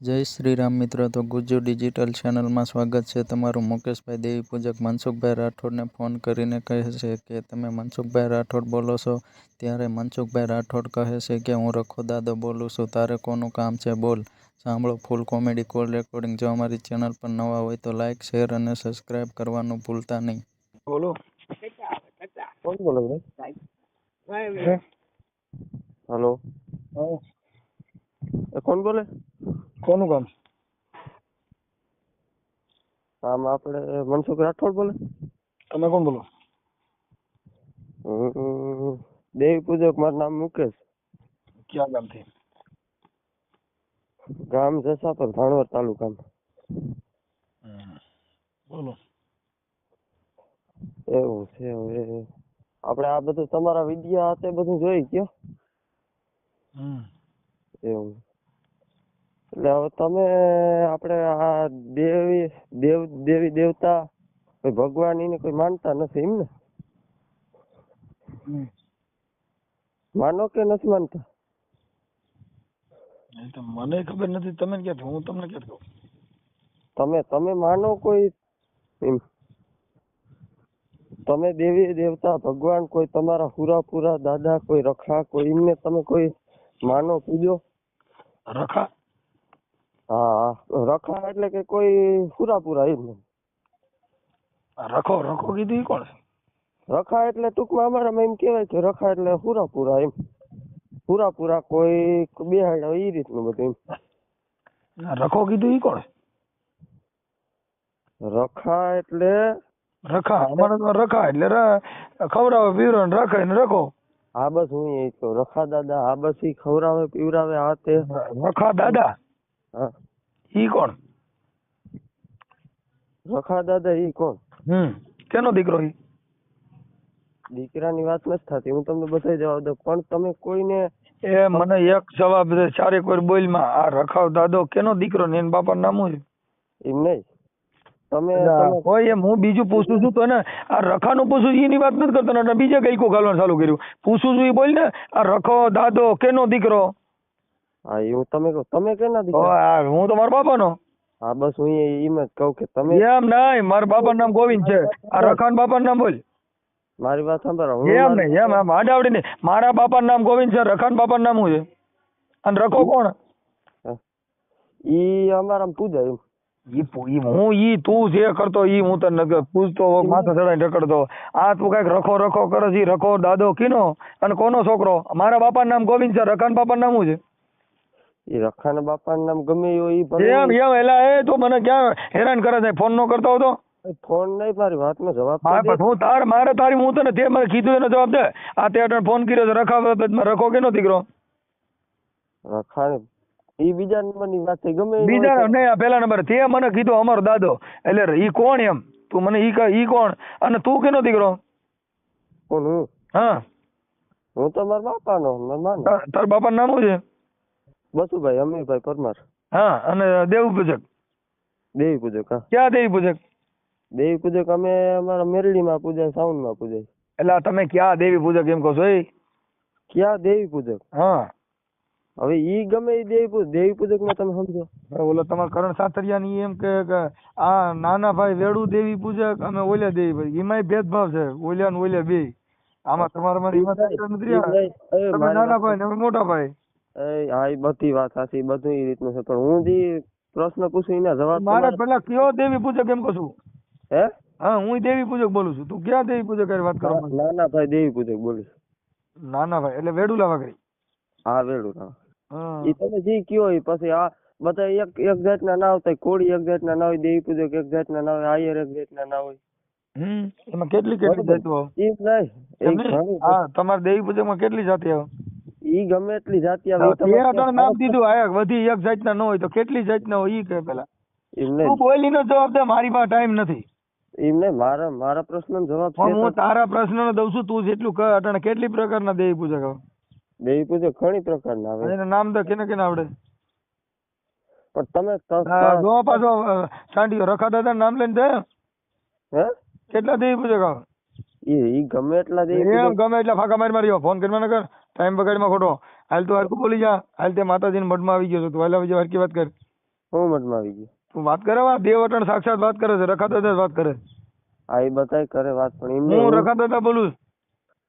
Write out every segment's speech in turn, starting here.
જય શ્રી રામ મિત્રો તો ગુજ્જુ ડિજિટલ ચેનલમાં સ્વાગત છે તમારું મુકેશભાઈ દેવી પૂજક મનસુખભાઈ રાઠોડને ફોન કરીને કહે છે કે તમે મનસુખભાઈ રાઠોડ બોલો છો ત્યારે મનસુખભાઈ રાઠોડ કહે છે કે હું રખો દાદો બોલું છું તારે કોનું કામ છે બોલ. સાંભળો ફૂલ કોમેડી કોલ રેકોર્ડિંગ જો અમારી ચેનલ પર નવા હોય તો લાઇક શેર અને સબસ્ક્રાઇબ કરવાનું ભૂલતા નહીં. બોલો. કોણ બોલો હલો. કોણ બોલે કોનું કામ આમ આપણે મનસુખ રાઠોડ બોલે તમે કોણ બોલો દેવી પૂજક મારું નામ મુકેશ ક્યાં ગામથી ગામ જસાપર ભાણવડ તાલુકામાં બોલો એવું છે હવે આપણે આ બધું તમારા વિદ્યા હાથે બધું જોઈ ગયો? એવું. એટલે હવે તમે આપણે આ દેવી દેવ દેવી દેવતા ભગવાન એને કોઈ માનતા નથી એમ ને માનો કે નથી માનતા? મને ખબર નથી તમે ક્યાં હું તમને ક્યાં કહું? તમે તમે માનો કોઈ એમ? તમે દેવી દેવતા ભગવાન કોઈ તમારા હુરા પુરા દાદા કોઈ રખા કોઈ એમને તમે કોઈ માનો પૂજો? રખા? હા રખા એટલે કે કોઈ સુરાપુરા એમ. રખો રખો કીધું કોણ? રખા એટલે ટૂંકમાં અમારામાં એમ કહેવાય કે રખા એટલે સુરાપુરા એમ. હુરા પુરા કોઈ બેહાડ્યા હોય એ રીતનું બધું એમ. રખો કીધું ઈ કોણ? રખા એટલે રખા અમારે તો રખા એટલે ખવડાવે પીવડાવે ને રાખે ને રખો. હા બસ હું એ તો રખા દાદા હા બસ ઈ ખવડાવે પીવરાવે આ તે. રખા દાદા? હા. ઈ કોણ? રખા દાદા ઈ કોણ? હમ. કેનો દીકરો ઈ? દીકરાની વાત નથી થતી. હું તમને બધાય જવાબ દઉં. પણ તમે કોઈને એ મને એક જવાબ દે વાર બોલમાં. આ રખાવ દાદો કેનો દીકરો ને એના બાપા નામ શું એમ નહીં. તમે કોઈ હોય એમ. હું બીજું પૂછું છું તો ને આ રખાનું પૂછું એની વાત નથી કરતો. ને બીજે કઈકો ગાલવાનું ચાલુ કર્યું. પૂછું છું એ બોલ ને આ રખો દાદો કેનો દીકરો? હા એવું તમે કહો. તમે કેના દીકરા? હું તો મારા બાપાનો. હા બસ હું એમ જ કહું કે તમે એમ નહીં મારા બાપાનું નામ ગોવિંદ છે. આ રખાન બાપાનું નામ બોલ. મારી વાત સાંભળો. હું એમ નહીં એમ એમ આડાવડી નહીં. મારા બાપાનું નામ ગોવિંદ છે રખાન બાપાનું નામ શું છે? અને રખો કોણ? ઈ અમારા પૂજા એમ. ઈ ઈ હું ઈ તું જે કરતો ઈ હું તને પૂછતો હોઉં, માથે ચડાઈને રખડતો આ તું કંઈક રખો રખો કરે છે ઈ રખો દાદો કીનો? અને કોનો છોકરો? મારા બાપાનું નામ ગોવિંદ છે રખાન બાપાનું નામ હું છે? ઈ રખાના બાપાનું નામ ગમે એ હોય ઈ ભલે એમ એમ એલા એ તું મને ક્યાં હેરાન કરે છે? ફોન નો કરતો હતો ફોન નહીં મારી વાતનો જવાબ તો હા દે. પણ હું તાર મારે તારી હું તને તે મને કીધું એનો જવાબ દે. આ તે અટાણે ફોન કર્યો છે રખા બાબતમાં રખો કેનો દીકરો? રખાને ઈ બીજા નંબરની વાત થઈ ગમે ઈ બીજા હોય નહીં આ પેલા નંબર. તે મને કીધું અમારો દાદો. એટલે ઈ કોણ એમ? તું મને ઈ ક- ઈ કોણ? અને તું કેનો દીકરો? કોણ હું? હા. હું તો મારા બાપાનો મારા માનો. તાર તાર બાપાનું નામ શું છે? બસુભાઈ અમીરભાઈ પરમાર. હા અને દેવી પૂજક. દેવી પૂજક હા. ક્યાં દેવી પૂજક? દેવી પૂજક અમે અમારા મેરડીમાં પૂજાય સાઉન્ડમાં પૂજાય. એટલે તમે ક્યાં દેવી પૂજક એમ કહો છો એ ક્યાં દેવી પૂજક? હા. હવે ઈ ગમે ઈ દેવી પૂજક દેવી પૂજકમાં તમે સમજો. ઓલો તમારા કરણ સાતરિયા ની એમ કે આ નાના ભાઈ વેડુ દેવી પૂજક અમે ઓલ્યા દેવી પૂજક. એમાંય ભેદભાવ છે ઓલ્યા ને ઓલ્યા બે. આમાં તમારા એમાં મારી નાના ભાઈ ને મોટા ભાઈ. હા એ બધી વાત સાચી બધું ઈ રીતનું છે. પણ હું જે પ્રશ્ન પૂછું એના જવાબ મારે પેલા કયો દેવી પૂજક એમ કહું હે? હા હું દેવી પૂજક બોલું છું. તું ક્યાં દેવી પૂજક હારે વાત કરો ના ના ભાઈ દેવી પૂજક બોલીશ નાના ભાઈ એટલે વેડુલા વાગડી હા વેડું ના તમે જે કયો પછી આ બધા એક એક જાતના ના હોય કોળી એક જાતના ના હોય દેવી પૂજક એક જાતના ના હોય આયર એક જાતના ના હોય. હમ એમાં કેટલી કેટલી. જાતો નહીં? હા તમારે દેવી પૂજકમાં કેટલી જાતિ આવે? ઈ ગમે એટલી જાતિ આવે નામ દીધું આ વધી એક જાતના ન હોય તો કેટલી જાતના હોય ઈ કે પેલા. એમને તું બોલી નો જવાબ દે મારી પાસે ટાઈમ નથી. એમને મારા મારા પ્રશ્નનો જવાબ છે હું તારા પ્રશ્નનો દઉં છું તું જેટલું કર અટાણે કેટલી પ્રકારના દેવી પૂજક આવે દેવી પૂજક ઘણી પ્રકારના આવે. એનું નામ તો કેને કેને આવડે? પણ તમે જો પાછો સાંડીઓ રખા દાદા નામ લઈને જાય. હે? કેટલા દેવી પૂજક આવે ઈ ગમે એટલા દેવી ગમે એટલા ફાકા મારી મારી ફોન કરી મને કર. ટાઈમ બગાડીમાં ખોટો. હાલ તું હરખું બોલી જા. હાલ તે માતાજીના મઢમાં આવી ગયો છો. તું હાલ આવી જા હરકી વાત કર. હું મઢમાં આવી ગયો? તું વાત કરે વા દેવ અટણ સાક્ષાત વાત કરે છે. રખા દાદા વાત કરે. આ એ બધાય કરે વાત પણ એમને હું હું- રખા દાદા બોલું.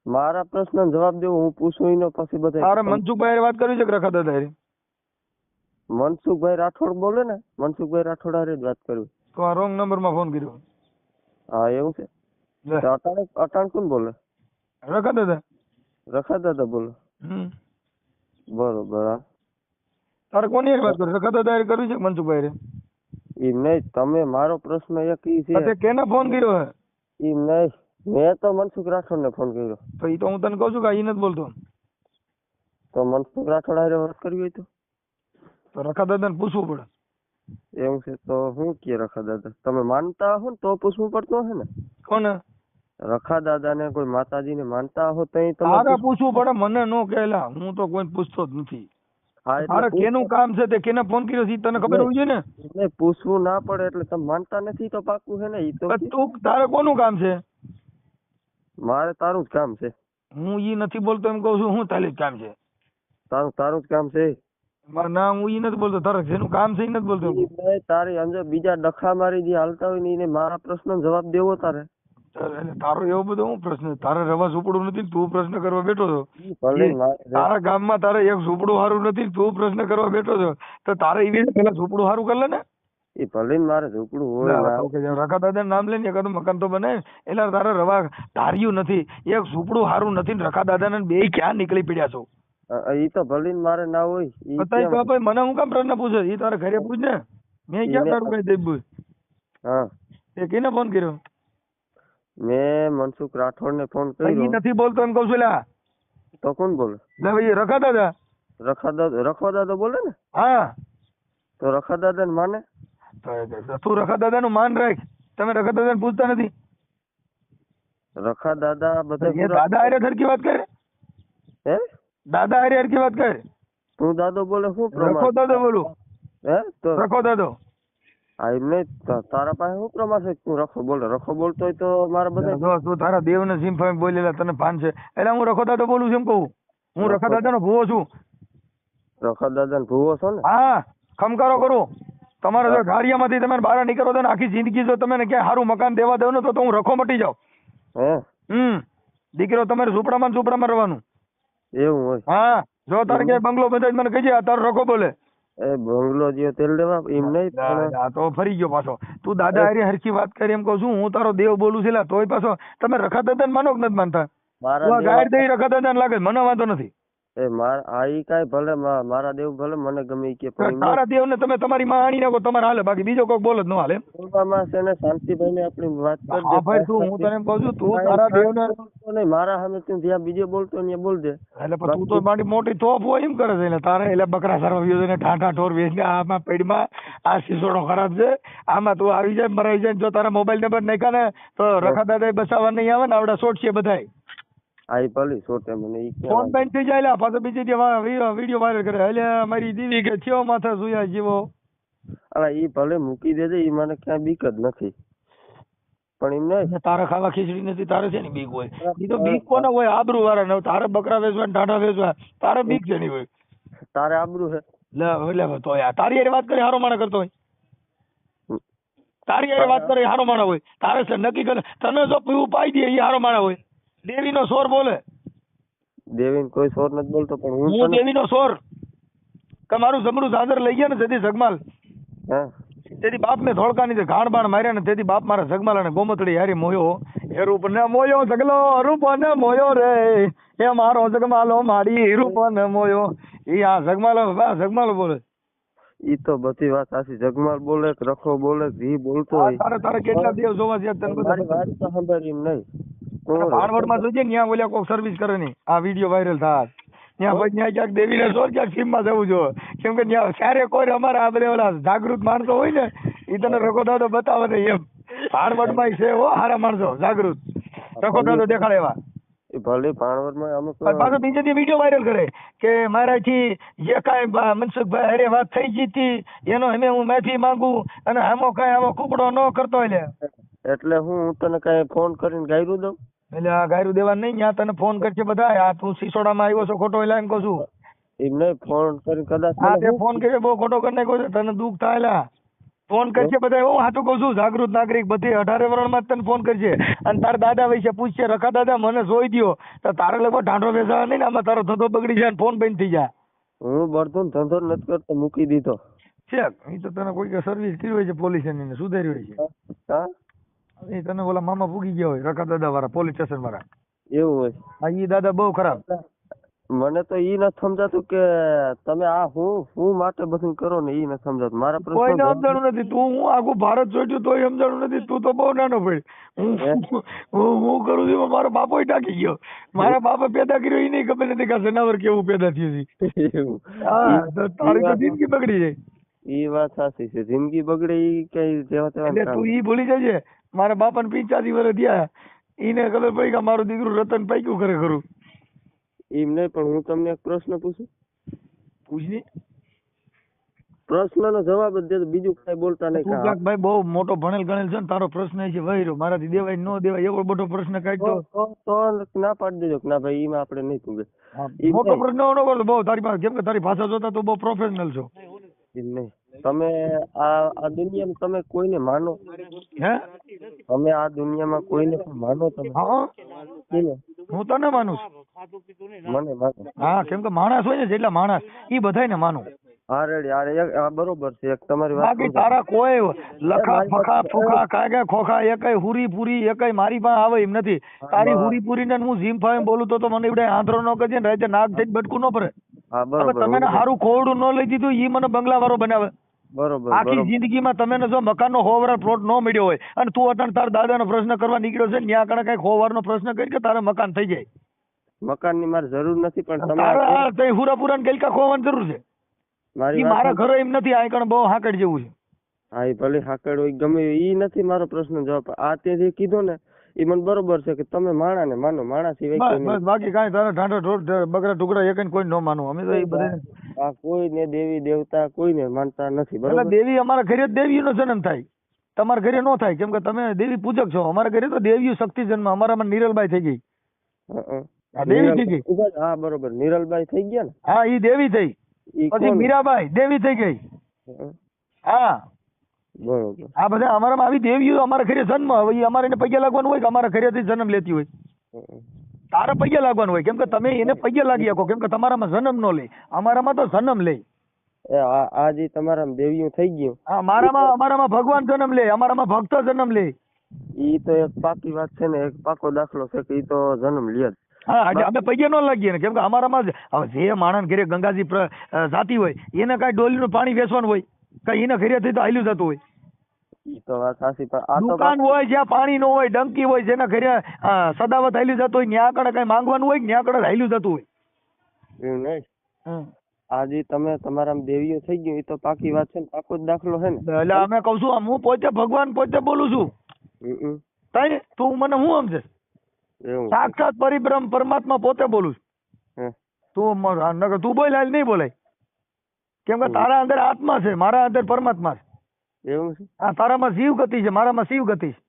મારા પ્રશ્ન જવાબ દેવો હું પૂછું એનો પછી બધા મનસુખભાઈ વાત કરી છે કે રખા દાદા મનસુખભાઈ રાઠોડ બોલે ને? મનસુખભાઈ રાઠોડ હારે જ વાત કરું તો આ રોંગ નંબરમાં ફોન કર્યો. હા એવું છે? અટાણે અટાણ કોણ બોલે? રખા દાદા રખા દાદા બોલો. બરોબર હા. તારે કોની એક વાત કરવી રખા દાદા હારે કરવી છે મનસુખભાઈ હારે? ઈ નહીં તમે મારો પ્રશ્ન એક ઈ છે. તે કેને ફોન કર્યો હે? ઈ નહીં મેં તો મનસુખ રાઠોડ ને ફોન કર્યો. તો ઈ તો હું તને કહું છું કે ઈ નથી બોલતો. તો મનસુખ રાઠોડ હારે વાત કરવી હોય તો. તો રખા દાદાને પૂછવું પડે. એવું છે તો હું કે રખા દાદા તમે માનતા હો ને તો પૂછવું પડતું હશે ને. કોને? રખા દાદા ને કોઈ માતાજી ને માનતા હો તો તારે તમે પૂછવું પડે મને નો કહેલા. હું તો કોઈ પૂછતો જ નથી. તારે પૂછ- કેનું કામ છે તે? કેને ફોન કર્યો છે તને ખબર હોવી જોઈએ ને? એટલે પૂછવું ના પડે એટલે તમે માનતા નથી તો પાકું છે ને? ઈ તો તું તારે કોનું કામ છે? મારે તારું જ કામ છે. હું ઈ નથી બોલતો એમ કહું છું હું તાલી જ કામ છે. તારું તારું જ કામ છે. મારું ના હું ઈ નથી બોલતો તારે જેનું કામ છે ઈ નથી બોલતો તારી અંદર બીજા ડખા મારી જે હાલતા હોય ને એને મારા પ્રશ્નનો જવાબ દેવો તારે. તારો એવો બધો હું પ્રશ્ન તારે રવા ઝૂંપડું નથી ને તું પ્રશ્ન કરવા બેઠો છો? તારા ગામમાં તારે એક ઝૂંપડું સારું નથી તું પ્રશ્ન કરવા બેઠો છો. તો તારે એવી રીતે પેલા ઝૂંપડું સારું કરે ને. એ ભલે મારે ઝૂંપડું હોય ના રખા દાદા નામ લઈને એકાદું મકાન તો બને એટલે તારે રવા ધાર્યું નથી. એક ઝૂંપડું સારું નથી ને રખા દાદા બે ક્યાં નીકળી પડ્યા છો? અ તો ભલે મારે ના હોય ભાઈ મને હું કામ પ્રશ્ન પૂછે? એ તારે ઘરે પૂછ ને. મેં ક્યાં તારું કઈ દેવું હા. તે કેને ફોન કર્યો? મેં મનસુખ રાઠોડ ને ફોન કર્યો. નથી બોલતો એમ કઉ છું તો કોણ બોલે? લે ભાઈ રખા દાદા. રખા દાદા રખવા દાદા બોલે ને? હા. તો રખા દાદા ને માને? તું રખા દાદા નું માન રાખ. તમે રખા દાદા ને પૂછતા નથી. રખા દાદા બધા દાદા આર્ય સરખી વાત કરે? હે? દાદા આર્ય સરખી વાત કરે? તું દાદો બોલે શું રખો દાદો બોલું. હે? તો રખો દાદો. હા એમ નહીં તારા પાસે શું પ્રમાણ છે? તું રખો બોલ રખો બોલતો હોય તો મારા બધા જો તું તારા દેવ ને સિમ્ફાઈ બોલેલા તને ભાન છે. એટલે હું રખો દાદો બોલું છું એમ કહું. હું રખા દાદા નો ભૂવો છું. રખા દાદા ભૂવો છો ને? હા ખમકારો કરું. તમારે જો ઢાળિયામાંથી તમે બહાર નીકળો તો આખી જિંદગી જો તમે ક્યાંય સારું મકાન દેવા દો ને તો તો હું રખો મટી જાઉં. હમ. દીકરો તમારે ઝૂંપડામાં ઝૂંપડામાં રહેવાનું. એવું હોય. હા જો તારે ક્યાંય બંગલો બંધાય તો મને કહીજે આ તારો રખો બોલે. એ બંગલો જે તેલ દેવા એમ નહીં આ તો ફરી ગયો પાછો. તું દાદા હારી હરખી વાત કરી એમ કહું છું હું તારો દેવ બોલું છું લા, તોય પાછો તમે રખા દાદા માનો કે નથી માનતા? ગાયર દઈ રખા દાદા લાગે મને વાંધો નથી. એ માર આઈ કાઈ ભલે મારા દેવ ભલે મને ગમે કે તારા દેવ ને તમે તમારી માં આણી નાખો તમારે હાલે બાકી બીજો કોઈ બોલ જ ન હાલે બોલવામાં છે ને શાંતિભાઈ ને આપણી વાત કરજે. ભાઈ તું હું તને કહું છું તું તારા દેવ ને નહીં મારા સામે તું જ્યાં બીજો બોલતો ને બોલ બોલજે. એટલે પણ તું તો મારી મોટી થોપ હોય એમ કરે છે એટલે તારે એટલે બકરા સારવા વ્યો ને ઠાઠા ઠોર વેચને આમાં પેડમાં આ સિસોડો ખરાબ છે આમાં તું આવી જાય મરાઈ જાય ને જો તારા મોબાઈલ નંબર નાખ્યા ને તો રખા દાદા બસાવવા નહીં આવે ને આવડા શોટ છે બધાય. આ પાલી સોટે મને ઈ ફોન ક્યાં બેન થઈ જાય પાછો બીજી દી વિડિયો વાયરલ કરે. એટલે મારી દીદી કે થયો માથા સુયા જીવો. અલા ઈ ભલે મૂકી દેજે ઈ મને ક્યાંય બીક જ નથી. પણ એમ નહીં. તારે ખાવા ખીચડી નથી તારે છે ને બીક હોય? ઈ તો બીક કોને હોય? આબરૂ વાળા ને તારે બકરા વેચવા ને ટાઢા વેચવા. તારે બીક છે ની હોય. તારે આબરૂ છે લે એટલે તો યાર તારી હારે વાત કરી હારો માણા કરતો હોય. તારી હારે વાત કરે હારો માણા હોય. તારે છે નક્કી કરે તને જો પીવું પાઈ દે એ હારો માણા હોય. દેવીનો સોર બોલે. દેવીન કોઈ સોર નથી બોલતો પણ હું હું દેવીનો સોર કે મારું જમરૂ લઈ ગયા ને તેથી જગમાલ તેથી બાપ ને ધોળકાની તે ઘાણ બાણ માર્યા ને તેથી બાપ મારા જગમાલ અને ગોમતળી હારી મોયો. એ રૂપ ને મોયો જગલો રૂપ ને મોયો રે. એ મારો જગમાલો મારી રૂપ ને મોયો. ઈ આ જગમાલો બા જગમાલો બોલે. ઈ તો બધી વાત સાચી જગમાલ બોલે રખો બોલે ઈ બોલતો હોય. તારે તારે કેટલા દેવ જોવા છે તને બધા વાત તો સાંભળી નહીં. ભાણવડમાં જોજે ત્યાં ઓલા કોક સર્વિસ કરે ની. આ વીડિયો વાયરલ થાય ત્યાં પછી ત્યાં ક્યાંક દેવીને સોર ક્યાંક સીમમાં જવું જો. કેમ કે ત્યાં ક્યારે કોઈ અમારા આ બધા ઓલા જાગૃત માણસો હોય ને એ તને રખો દાદો બતાવે ને એમ. ભાણવડમાં છે હો હારા માણસો જાગૃત. રખો દાદો દેખાડે એવા. ભલે ભાણવડમાં અમુક પાછો બીજે દી વીડિયો વાયરલ કરે કે મારાથી જે કાંઈ મનસુખભાઈ અરે વાત થઈ ગઈ હતી એનો અમે હું માફી માંગુ અને આમો કાંઈ આવો કુકડો ન કરતો એટલે એટલે હું હું તને કઈ ફોન કરીને ગાયરું દઉં? એટલે આ ગાયરું દેવા નહીં ત્યાં તને ફોન કરશે બધા આ તું સિસોડામાં આવ્યો છો ખોટો એટલે એમ કહું છું. એમને ફોન કરી કદાચ હા તે ફોન કરશે બહુ ખોટો કરી નાખ્યો છે તને દુઃખ થાય લા. ફોન કરશે બધા હું સાચું કહું છું જાગૃત નાગરિક બધી અઢારે વર્ષમાં તને ફોન કરશે અને તારા દાદા વિશે પૂછશે રખા દાદા મને જોઈ દો તો તારે લગભગ ઢાંઢો બેસવા નહીં ને આમાં તારો ધંધો બગડી જાય ફોન બંધ થઈ જાય. હું બળતું ધંધો નથી કરતો મૂકી દીધો. છે એ તો તને કોઈ સર્વિસ કરી હોય છે પોલીસ ને સુધારી હોય છે. હા? એ તને ઓલા મામા પૂગી ગયા હોય રખા દાદા વાળા પોલીસ સ્ટેશન વાળા. એવું હોય. હા ઈ દાદા બહુ ખરાબ. મને તો ઈ નથી સમજાતું કે તમે આ હું હું માટે બધું કરો ને ઈ નથી સમજાતું. મારા કોઈને પ્રશ્ન સમજાણું નથી. તું હું આખું ભારત જોઈતું તોય સમજાણું નથી. તું તો બહુ નાનો ભાઈ. હું હું? કરું છું મારો બાપો ટાકી ગયો. મારા બાપે પેદા કર્યો એ નહીં ખબર નથી કે જનાવર કેવું પેદા થયું છે. તારી તો જિંદગી બગડી જાય. ઈ વાત સાચી છે. જિંદગી બગડે ઈ કઈ જેવા તેવા એટલે તું ઈ ભૂલી જજે. મારા બાપાને પિંચાસી વર્ષ થયા. ઈને ખબર પડી કે મારું દીકરું રતન પાક્યું કરે ખરું. એમ નહીં પણ હું તમને એક પ્રશ્ન પૂછું? પૂછની પ્રશ્નનો જવાબ જ દે બીજું કઈ બોલતા નહીં તું કાક ભાઈ બહુ મોટો ભણેલ ગણેલ છે ને તારો પ્રશ્ન એ છે વહી રહ્યો મારાથી દેવાય ન દેવાય એવો મોટો પ્રશ્ન કાઢતો. તો ના પાડી દેજો કે ના ભાઈ એમાં આપણે નહીં પૂગે. મોટો પ્રશ્ન ન કરતો બહુ તારી પાસે કેમ કે તારી ભાષા જોતા તો બહુ પ્રોફેશનલ છો. નહીં. તમે આ આ દુનિયામાં તમે કોઈને માનો? હે? તમે આ દુનિયામાં કોઈને પણ માનો તમે? હા હું. તને માનું છું. મને માનો. હા કેમ કે માણસ હોય ને જેટલા માણસ એ બધાને માનું. હા રેડી આ બરોબર છે એક તમારી વાત બાકી તારા કોઈ લખા ફખા ફોખા કાગે ખોખા એકય હુરી પૂરી એકય મારી પાસે આવે એમ નથી. તારી હુરી પૂરી ને હું જીમ ફાઈમ બોલું તો તો મને એવડે નો ન કરજે ને રાતે નાક થઈને બટકું ન પડે હા બરોબર તમે સારું ખોવડું ન લઈ દીધું ઈ મને બંગલા વાળો બનાવે. બરોબર આખી જિંદગીમાં તમે જો મકાનનો હોવર પ્લોટ ન મળ્યો હોય અને તું અટાણ તારા દાદાનો પ્રશ્ન કરવા નીકળ્યો છે ત્યાં કણે કંઈક હોવારનો પ્રશ્ન કરી કે તારે મકાન થઈ જાય. મકાનની મારે જરૂર નથી પણ તમે તઈ હુરાપુરા ને ગલકા ખોવાની જરૂર છે. મારી. ઘરે એમ નથી આ કણે બહુ હાકડ જેવું છે. હા એ ભલે હાકડ હોય ગમે એ નથી મારો પ્રશ્ન જવાબ. આ તે જે કીધું ને એ મને બરોબર છે કે તમે માણા ને માનો માણા સિવાય બસ બસ બાકી કાંઈ તારા ઢાંઢો ઢોર બગડા ટુકડા એક કોઈ ન માનું. અમે તો એ બધા આ કોઈને દેવી દેવતા કોઈને માનતા નથી બરોબર? દેવી અમારા ઘરે દેવી નો જન્મ થાય. તમારા ઘરે નો થાય કેમ કે તમે દેવી પૂજક છો. અમારા ઘરે તો દેવી શક્તિ જન્મ અમારામાં નિરલબાઈ થઈ ગઈ. દેવી થઈ ગઈ. હા બરોબર. નિરલબાઈ થઈ ગયા ને? હા ઈ દેવી થઈ. પછી મીરાબાઈ દેવી થઈ ગઈ. હા. બરોબર. આ બધા અમારામાં આવી દેવીઓ અમારા ઘરે જન્મ હવે એ અમારે એને પગે લાગવાનું હોય કે અમારા ઘરેથી જન્મ લેતી હોય? તારા પૈયા પગે લાગવાનું હોય. કેમ કે તમે એને પગે લાગી શકો. કેમ કે તમારામાં જન્મ નો લે. અમારામાં તો જન્મ લે. એ આ જે તમારા દેવીઓ થઈ ગયું. હા મારામાં અમારામાં ભગવાન જન્મ લે અમારામાં ભક્ત જન્મ લે. ઈ તો એક પાકી વાત છે ને એક પાકો દાખલો છે કે ઈ તો જન્મ લે જ. હા આજે અમે પગે ન લાગીએ ને. કેમ કે અમારામાં જે માણસ ઘરે ગંગાજી જાતી હોય એને કાંઈ ડોલીનું પાણી વેચવાનું હોય કઈ એને ઘરેથી તો હાલ્યું જતું હોય. ઈ તો વાત સાચી પણ આ તો દુકાન હોય જ્યાં પાણી નો હોય ડંકી હોય જેના ઘરે સદાવત હાલ્યું જતું હોય ત્યાં આગળ કઈ માંગવાનું હોય ત્યાં આગળ હાલ્યું જતું હોય. એવું નહીં? હમ. તમે તમારા દેવીઓ થઈ ગયું એ તો પાકી વાત છે ને પાકો જ દાખલો છે ને. એટલે અમે કઉ છું હું પોતે ભગવાન પોતે બોલું છું. તઈ તું મને હું સમજે? છે. સાક્ષાત પરિબ્રહ્મ પરમાત્મા પોતે બોલું છું. તું તું બોલ હાલ નહીં બોલાય. કેમ કે તારા અંદર આત્મા છે મારા અંદર પરમાત્મા છે. એવું છે? આ તારામાં જીવ ગતિ છે મારામાં શિવ ગતિ છે.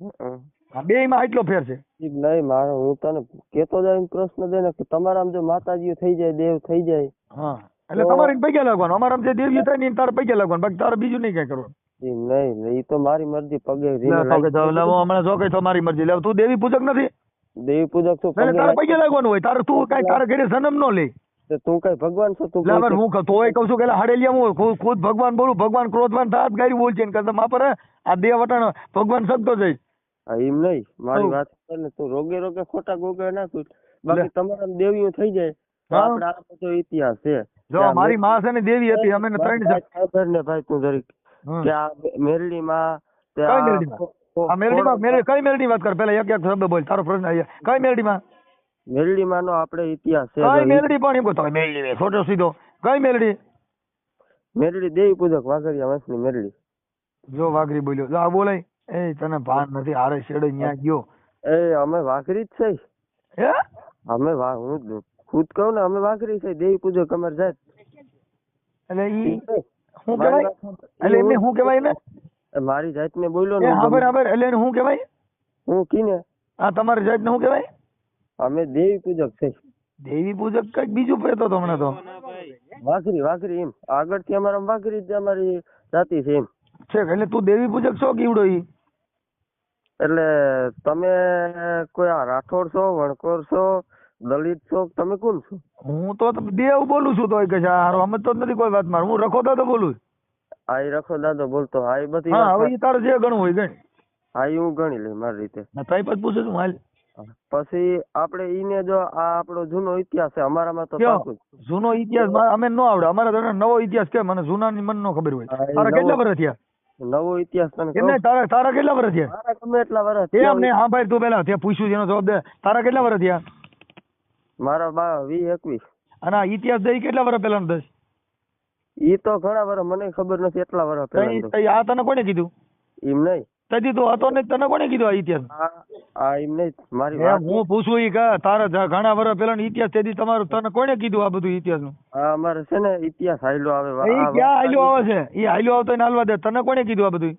હં, હં. બે માં આટલો ફેર છે. નહીં મારે હું તને કેતો જાય પ્રશ્ન દે ને કે તમારા આમ જો માતાજી થઈ જાય દેવ થઈ જાય હા એટલે તમારે પૈકા લાગવાનું. અમારા જે દેવ્યું થાય ને તારે પૈસા લાગવાનું. બાકી તારે બીજું નહીં કઈ કરવાનું. નહીં એ તો મારી મરજી પગે તો તો હું હમણાં જો કઈ તમારી મરજી. લેવ તું દેવી પૂજક નથી. દેવી પૂજક તો એટલે પગે તારે લાગી- લાગવાનું હોય. તારે તું કઈ તારે ઘરે જન્મ નો લે. તો કઈ ભગવાન છો? તું લે હું કહું તોય કહું છું કે હડેલિયા હું ખુદ ભગવાન બોલું ભગવાન ક્રોધવાન થાત ગાડી બોલ છે ને કરતા મા પર આ બે વટાણ ભગવાન શકતો જઈશ એમ નહીં મારી વાત કર ને તું રોગે રોગે ખોટા ગોગે ના બાકી તમારા દેવીઓ થઈ જાય. તો આ બધો ઇતિહાસ છે. જો મારી મે- માં છે ને દેવી હતી અમે ત્રણ ખબર ને ભાઈ તું જરીક કે આ મેરડી માં કઈ મેરડી કઈ મેરડી વાત કર? પેલા એક એક શબ્દ બોલ તારો પ્રશ્ન કઈ મેરડી મેરડીમાં? મેરડીમાં માનો આપણે ઇતિહાસ છે કઈ મેલડી પણ બતાવે મેલડી છોટો સીધો. કઈ મેલડી? મેલડી દેવી પૂજક વાઘરિયા વંશની મેલડી. જો વાઘરી બોલ્યો જો આ બોલાય. એ તને ભાન નથી આરે શેડો ન્યા ગયો. એ અમે વાઘરી જ છે. હે? અમે વા હું ખુદ કહું ને અમે વાઘરી છે દેવી પૂજક અમર જાત. એટલે ઈ હું કહેવાય? એટલે એમને હું કહેવાય ને મારી જાત ને બોલ્યો ને ખબર એટલે હું કહેવાય? હું કીને આ તમારી જાતને શું કહેવાય? અમે દેવી પૂજક છે. દેવી પૂજક કંઈક બીજું પહેરતો તો હમણાં તો? વાઘરી વાઘરી એમ. આગળથી અમારા વાઘરી જ અમારી જાતિ છે એમ. છે એટલે તું દેવી પૂજક છો કેવડો ઈ? એટલે તમે કોઈ આ રાઠોડ છો વણકોર છો દલિત છો તમે કોણ છો? હું તો દેવ બોલું છું તો કે હારો. સમજતો જ નથી કોઈ વાત મારું. હું રખો તો બોલું હા એ રખો દાદો બોલતો. હા એ બધી હા હવે તારે જે ગણવું હોય ગણ. હા એ હું ગણી લઈ મારી રીતે. તઈ પછી પૂછે છું હાલ. પછી આપણે ઈને જો આ આપણો જૂનો ઇતિહાસ છે અમારામાં તો. જૂનો ઇતિહાસ? અમે ન આવડે. અમારા તો નવો ઇતિહાસ કે મને જૂનાની મન નો ખબર હોય. તારા કેટલા વર્ષ થયા? નવો ઇતિહાસ તને એમ તારા તારા કેટલા વર્ષ થયા? તારા ગમે એટલા વર્ષ થયા નહીં હા ભાઈ તું પેલા ત્યાં પૂછ્યું એનો જવાબ દે. તારા કેટલા વર્ષ થયા? મારા બા વી એકવીસ. અને ઇતિહાસ દઈ કેટલા વર્ષ પહેલા દસ ઈ તો ઘણા વર્ષ મને ખબર નથી એટલા વર્ષ પહેલા આ તને કોને કીધું? એમ નહીં. તદી તું હતો ને તને કોને કીધું આ ઇતિહાસ? આ એમને મારી વાત હું પૂછું ઈ કે તારા ઘણા વર્ષ પહેલા ઇતિહાસ તેથી તમારું તને કોને કીધું આ બધું ઇતિહાસનું આ અમારે છે ને ઇતિહાસ હાયલો આવે આ ક્યાં હાલ્યો આવે છે? ઈ હાલ્યો આવતો ને હાલવા દે. તને કોને કીધું આ બધું?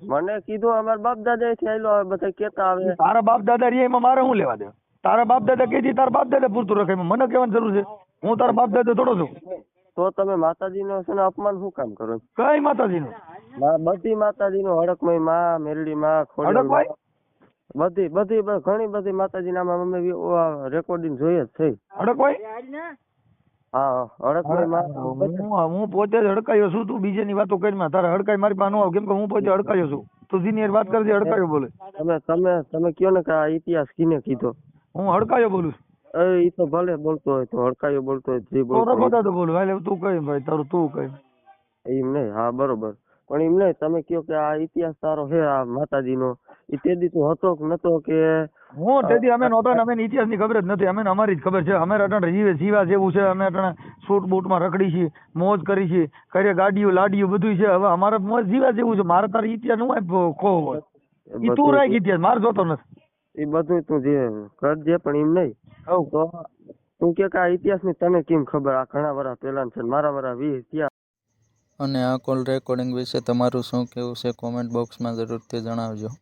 મને કીધું અમારા બાપ દાદા થી હાયલો આવે બધા કેતા આવે. તારા બાપ દાદા રે એમાં મારે શું લેવા દે? તારા બાપ દાદા કે તારા બાપ દાદા પૂરતું રખાય મને કહેવાની જરૂર છે. હું તારા બાપ દાદા થોડો છું. તો તમે માતાજી નો છે ને અપમાન શું કામ કરો? કઈ માતાજી નું બધી માતાજી નું હડકમયમાં મેરડી માં ખોડિયાર બધી બધી ઘણી બધી માતાજી ના અમે રેકોર્ડિંગ જોઈએ જ છે. હા હડકમયમાં. હું પોતે જ હડકાયો છું તું બીજાની વાતો કરી તારે હડકાઈ મારી પાસે આવ. કેમ કે હું પોતે હડકાયો છું. તું જેની વાત કરજે હડકાયો બોલે. તમે તમે તમે કયો ને કે આ ઇતિહાસ કીને કીધો. હું હડકાયો બોલું એ તો ભલે બોલતો હોય તો હડકાયો બોલતો હોય જે બોલતો હોય. દાદો બોલું. હાલે તું કઈ ભાઈ તારું તું કઈ એમ નહીં હા બરોબર. પણ એમ નહીં તમે કયો કે આ ઇતિહાસ સારો હે આ માતાજી નો ઈ તે દી તું હતો કે નતો કે હું તેથી અમે નહોતા અમે ઇતિહાસની ખબર જ નથી અમે અમારી જ ખબર છે. અમે અટણ જીવે જીવા જેવું છે અમે અટણ સૂટ બૂટમાં રખડી છીએ મોજ કરી છીએ ઘરે ગાડીઓ લાડીઓ બધું છે. હવે અમારે મોજ જીવા જેવું છે. મારે તારે ઇતિહાસનું ખો હોય. એ તું રાખ ઇતિહાસ મારે જોતો નથી. એ બધું તું જે કરજે પણ એમ નહીં. તો તું કે આ ઇતિહાસની તને કેમ ખબર? આ ઘણા વર્ષ પહેલા છે મારા વર્ષ વીસ અને આ કોલ રેકોર્ડિંગ વિશે તમારું શું કહેવું છે કોમેન્ટ બોક્સમાં જરૂરથી જણાવજો.